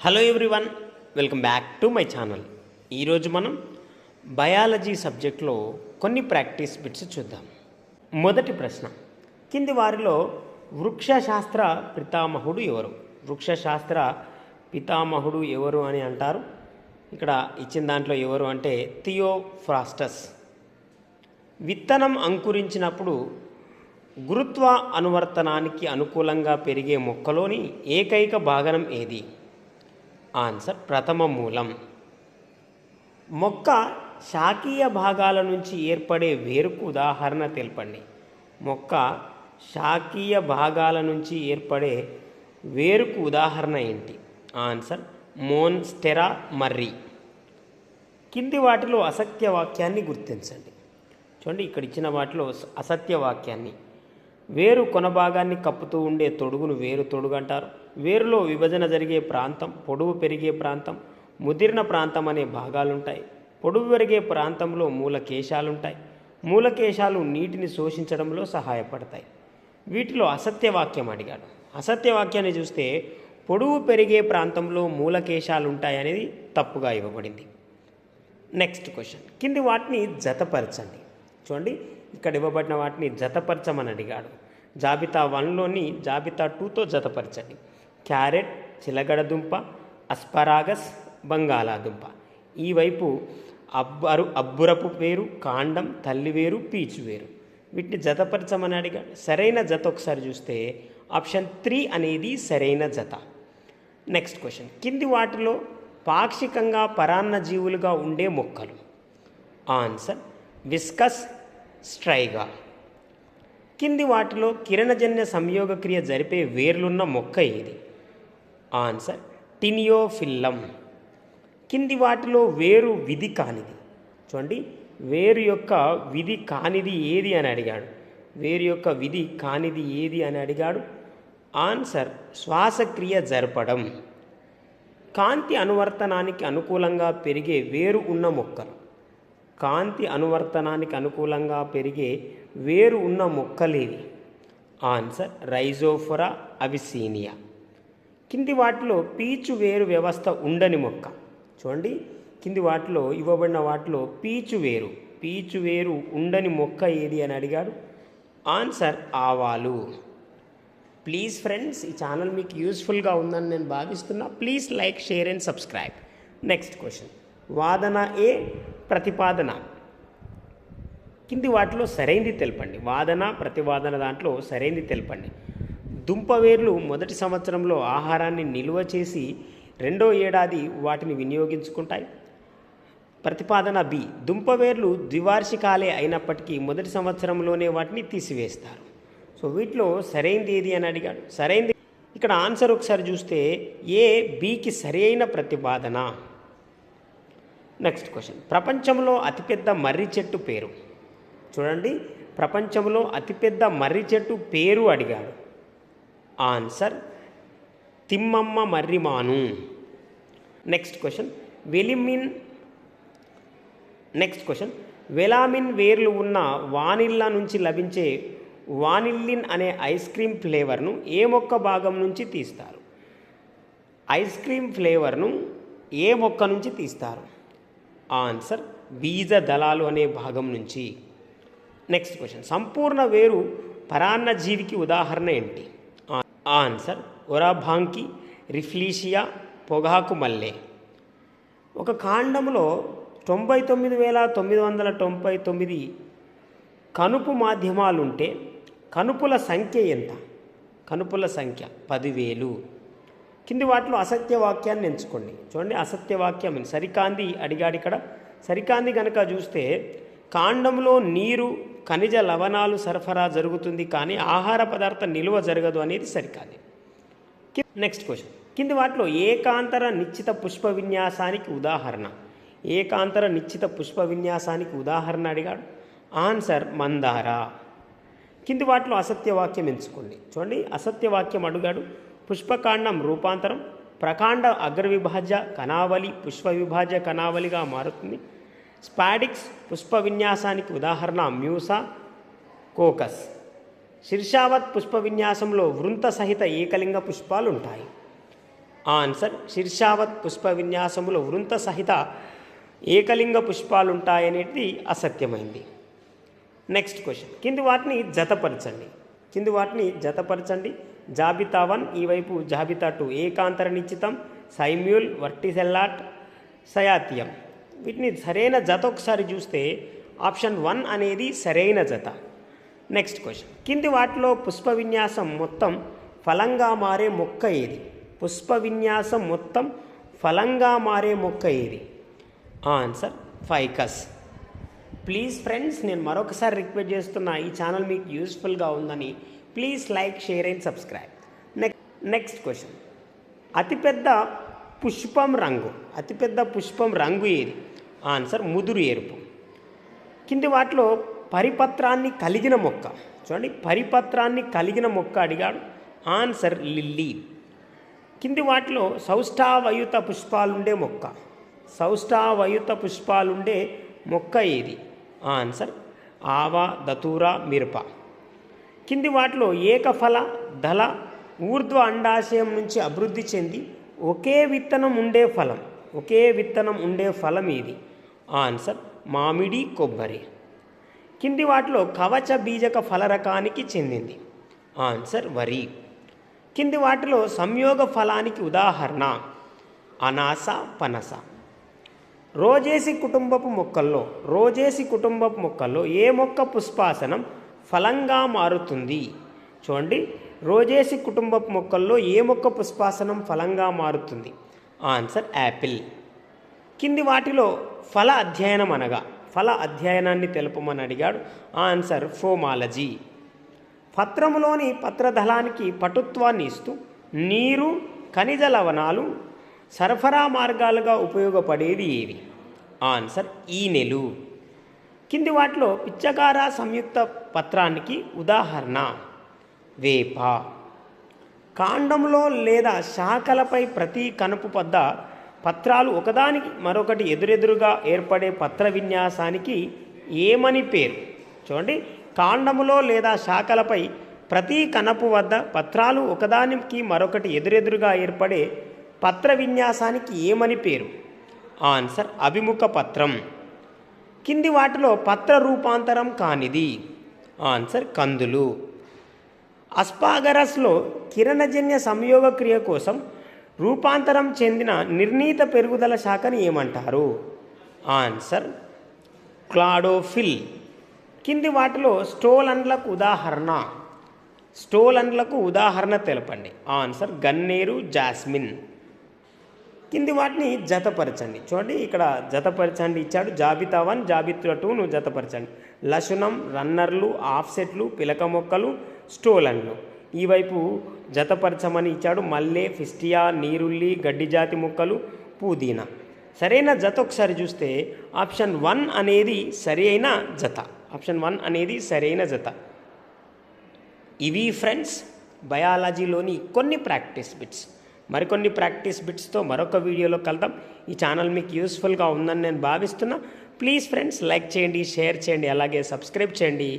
Hello everyone welcome back to my channel ఈరోజు మనం biology సబ్జెక్ట్లో కొన్ని ప్రాక్టీస్ బిట్స్ చూద్దాం. మొదటి ప్రశ్న కింది వారిలో వృక్షశాస్త్ర పితామహుడు ఎవరు? వృక్షశాస్త్ర పితామహుడు ఎవరు అని అంటారు. ఇక్కడ ఇచ్చిన దాంట్లో ఎవరు అంటే థియోఫ్రాస్టస్ విత్తనం అంకురించినప్పుడు గురుత్వ అనువర్తనానికి అనుకూలంగా పెరిగే మొక్కలోని ఏకైక భాగనం ఏది? ఆన్సర్ ప్రథమ మూలం. మొక్క శాకీయ భాగాల నుంచి ఏర్పడే వేరుకు ఉదాహరణ తెలపండి. మొక్క శాకీయ భాగాల నుంచి ఏర్పడే వేరుకు ఉదాహరణ ఏంటి? ఆన్సర్ మోన్స్టెరా మర్రీ. కింది వాటిలో అసత్య వాక్యాన్ని గుర్తించండి. చూడండి ఇక్కడ ఇచ్చిన వాటిలో అసత్య వాక్యాన్ని. వేరు కొన భాగాన్ని కప్పుతూ ఉండే తొడుగును వేరు తొడుగు అంటారు. వేరులో విభజన జరిగే ప్రాంతం పొడవు పెరిగే ప్రాంతం ముదిరిన ప్రాంతం అనే భాగాలుంటాయి. పొడవు పెరిగే ప్రాంతంలో మూలకేశాలుంటాయి. మూలకేశాలు నీటిని శోషించడంలో సహాయపడతాయి. వీటిలో అసత్యవాక్యం అడిగాడు. అసత్యవాక్యాన్ని చూస్తే పొడవు పెరిగే ప్రాంతంలో మూలకేశాలు ఉంటాయనేది తప్పుగా ఇవ్వబడింది. Next question. కింది వాటిని జతపరచండి. చూడండి. ఇక్కడ ఇవ్వబడిన వాటిని జతపరచమని అడిగాడు. జాబితా వన్లోని జాబితా టూతో జతపరచండి. క్యారెట్ చిలగడదుంప అస్పరాగస్ బంగాళాదుంప ఈ వైపు అబ్బరు అబ్బురపు వేరు కాండం తల్లి వేరు పీచు వేరు. వీటిని జతపరచమని అడిగాడు. సరైన జత ఒకసారి చూస్తే ఆప్షన్ త్రీ అనేది సరైన జత. నెక్స్ట్ క్వశ్చన్ కింది వాటిలో పాక్షికంగా పరాన్న జీవులుగా ఉండే మొక్కలు. Answer Viscum Striga. కింది వాటిలో కిరణజన్య సంయోగక్రియ జరిపే వేర్లున్న మొక్క ఏది? ఆన్సర్ టినియోఫిల్లం కింది వాటిలో వేరు విధి కానిది. చూడండి వేరు యొక్క విధి కానిది ఏది అని అడిగాడు. వేరు యొక్క విధి కానిది ఏది అని అడిగాడు. ఆన్సర్ శ్వాసక్రియ జరపడం. కాంతి అనువర్తనానికి అనుకూలంగా పెరిగే వేరు ఉన్న మొక్కలు. కాంతి అనువర్తనానికి అనుకూలంగా పెరిగే వేరు ఉన్న మొక్కలేవి. ఆన్సర్ రైజోఫొరా అవిసీనియా. కింది వాటిలో పీచు వేరు వ్యవస్థ ఉండని మొక్క. చూడండి కింది వాటిలో ఇవ్వబడిన వాటిలో పీచు వేరు. పీచు వేరు ఉండని మొక్క ఏది అని అడిగాడు ఆన్సర్ ఆవాలు. ప్లీజ్ ఫ్రెండ్స్ ఈ ఛానల్ మీకు యూస్ఫుల్గా ఉందని నేను భావిస్తున్నా. Please like share and subscribe. Next question. వాదన ఏ ప్రతిపాదన. కింది వాటిలో సరైంది తెలపండి. వాదన ప్రతివాదన దాంట్లో సరైంది తెలపండి. దుంపవేర్లు మొదటి సంవత్సరంలో ఆహారాన్ని నిల్వ చేసి రెండో ఏడాది వాటిని వినియోగించుకుంటాయి. ప్రతిపాదన బి దుంపవేర్లు ద్వివార్షికాలే అయినప్పటికీ మొదటి సంవత్సరంలోనే వాటిని తీసివేస్తారు. సో వీటిలో సరైంది ఏది అని అడిగాడు. సరైంది ఇక్కడ ఆన్సర్ ఒకసారి చూస్తే ఏ బికి సరైన ప్రతిపాదన. నెక్స్ట్ క్వశ్చన్ ప్రపంచంలో అతిపెద్ద మర్రి చెట్టు పేరు. చూడండి. ప్రపంచంలో అతిపెద్ద మర్రి చెట్టు పేరు అడిగాడు. Answer Thimmamma Marrimanu. Next question velamen. Next question velamen వేర్లు ఉన్న వానిల్లా నుంచి లభించే వానిల్లిన్ అనే ఐస్ క్రీమ్ ఫ్లేవర్ను ఏ మొక్క భాగం నుంచి తీస్తారు? ఐస్ క్రీమ్ ఫ్లేవర్ను ఏ మొక్క నుంచి తీస్తారు? ఆన్సర్ బీజ దళాలు అనే భాగం నుంచి. నెక్స్ట్ క్వశ్చన్ సంపూర్ణ వేరు పరాన్న జీవికి ఉదాహరణ ఏంటి? ఆన్సర్ ఒరాభాంకి రిఫ్లీషియా పొగాకు మల్లె. ఒక కాండంలో తొంభై తొమ్మిది వేల తొమ్మిది వందల తొంభై తొమ్మిది కనుపు మాధ్యమాలుంటే కనుపుల సంఖ్య ఎంత? కనుపుల సంఖ్య పదివేలు. కింది వాటిలో అసత్య వాక్యాన్ని ఎంచుకోండి. చూడండి అసత్య వాక్యం సరికాంది అడిగాడు ఇక్కడ. సరికాంది కనుక చూస్తే కాండంలో నీరు ఖనిజ లవణాలు సరఫరా జరుగుతుంది కానీ ఆహార పదార్థ నిల్వ జరగదు అనేది సరికాంది. నెక్స్ట్ క్వశ్చన్ కింది వాటిలో ఏకాంతర నిశ్చిత పుష్ప విన్యాసానికి ఉదాహరణ. ఏకాంతర నిశ్చిత పుష్ప విన్యాసానికి ఉదాహరణ అడిగాడు. ఆన్సర్ మందార. కింది వాటిలో అసత్యవాక్యం ఎంచుకోండి. చూడండి అసత్యవాక్యం అడిగాడు. పుష్పకాండం రూపాంతరం ప్రకాండ అగ్రవిభాజ్య కణావళి పుష్ప విభాజ్య కణావళిగా మారుతుంది. స్పాడిక్స్ పుష్ప విన్యాసానికి ఉదాహరణ మ్యూసా కోకస్. శీర్షావత్ పుష్ప విన్యాసంలో వృంత సహిత ఏకలింగ పుష్పాలు ఉంటాయి ఆన్సర్ శీర్షావత్ పుష్ప విన్యాసంలో వృంత సహిత ఏకలింగ పుష్పాలుంటాయనేది అసత్యమైంది. Next question. కింది వాటిని జతపరచండి. కింది వాటిని జతపరచండి. జాబితా వన్ ఈ వైపు జాబితా టూ ఏకాంతర నిశ్చితం సైమ్యూల్ వర్టిసెల్లాట్ సయాతియం. వీటిని సరైన జత ఒకసారి చూస్తే ఆప్షన్ వన్ అనేది సరైన జత. Next question. కింది వాటిలో పుష్ప విన్యాసం మొత్తం ఫలంగా మారే మొక్క ఏది? పుష్ప విన్యాసం మొత్తం ఫలంగా మారే మొక్క ఏది? Answer Ficus. ప్లీజ్ ఫ్రెండ్స్ నేను మరొకసారి రిక్వెస్ట్ చేస్తున్నా ఈ ఛానల్ మీకు యూస్ఫుల్గా ఉందని please like share and subscribe next next question అతిపెద్ద పుష్పం రంగు. అతిపెద్ద పుష్పం రంగు ఏది? ఆన్సర్ ముదురు ఎరుపు. కింది వాటిలో పరిపత్రాన్ని కలిగిన మొక్క. చూడండి పరిపత్రాన్ని కలిగిన మొక్క అడిగాడు. Answer lily. కింది వాటిలో సౌష్ఠావయుత పుష్పాలుండే మొక్క. సౌష్ఠావయుత పుష్పాలుండే మొక్క ఏది? ఆన్సర్. ఆవ దతూర మిరప. కింది వాటిలో ఏకఫల దళ ఊర్ధ్వ అండాశయం నుంచి అభివృద్ధి చెంది ఒకే విత్తనం ఉండే ఫలం ఒకే విత్తనం ఉండే ఫలం ఇది. ఆన్సర్ మామిడి కొబ్బరి. కింది వాటిలో కవచ బీజక ఫల రకానికి చెందింది. ఆన్సర్ వరి. కింది వాటిలో సంయోగ ఫలానికి ఉదాహరణ అనాస పనస. రోజేసి కుటుంబపు మొక్కల్లో రోజేసి కుటుంబపు మొక్కల్లో ఏ మొక్క పుష్పాసనం ఫలంగా మారుతుంది? చూడండి. రోజేసి కుటుంబపు మొక్కల్లో ఏ మొక్క పుష్పాసనం ఫలంగా మారుతుంది? Answer apple. కింది వాటిలో ఫల అధ్యయనం అనగా ఫల అధ్యయనాన్ని తెలుపమని అడిగాడు. ఆన్సర్ ఫోమాలజీ. పత్రములోని పత్రదళానికి పటుత్వాన్ని ఇస్తూ నీరు ఖనిజ లవణాలు సరఫరా మార్గాలుగా ఉపయోగపడేది ఏవి? ఆన్సర్ ఈనెలు కింది వాటిలో పిచ్చకార సంయుక్త పత్రానికి ఉదాహరణ వేప. కాండంలో లేదా శాఖలపై ప్రతి కనుపు వద్ద పత్రాలు ఒకదానికి మరొకటి ఎదురెదురుగా ఏర్పడే పత్ర విన్యాసానికి ఏమని పేరు? చూడండి. కాండములో లేదా శాఖలపై ప్రతి కనపు వద్ద పత్రాలు ఒకదానికి మరొకటి ఎదురెదురుగా ఏర్పడే పత్ర విన్యాసానికి ఏమని పేరు? ఆన్సర్ అభిముఖ పత్రం కింది వాటిలో పత్ర రూపాంతరం కానిది. ఆన్సర్ కందులు. అస్పాగరస్లో కిరణజన్య సంయోగ క్రియ కోసం రూపాంతరం చెందిన నిర్ణీత పెరుగుదల శాఖని ఏమంటారు? Answer cladophyll. కింది వాటిలో స్టోలన్లకు ఉదాహరణ. స్టోలన్లకు ఉదాహరణ తెలపండి. ఆన్సర్ గన్నేరు జాస్మిన్. కింది వాటిని జతపరచండి. చూడండి ఇక్కడ జతపరచండి ఇచ్చాడు. జాబితా వన్ జాబితా టూ నువ్వు జతపరచండి. లసునం రన్నర్లు ఆఫ్సెట్లు పిలక మొక్కలు స్టోలన్లు ఈ వైపు జతపరచమని ఇచ్చాడు. మల్లె ఫిస్టియా నీరుల్లి గడ్డి జాతి మొక్కలు పుదీనా. సరైన జత ఒకసారి చూస్తే ఆప్షన్ వన్ అనేది సరైన జత. ఆప్షన్ వన్ అనేది సరైన జత. ఇవి ఫ్రెండ్స్ బయాలజీలోని కొన్ని ప్రాక్టీస్ బిట్స్. మరికొన్ని ప్రాక్టీస్ బిట్స్తో మరొక వీడియోలో కలుద్దాం. ఈ ఛానల్ మీకు యూస్ఫుల్గా ఉందని నేను భావిస్తున్నా. ప్లీజ్ ఫ్రెండ్స్ లైక్ చేయండి షేర్ చేయండి అలాగే సబ్స్క్రైబ్ చేయండి.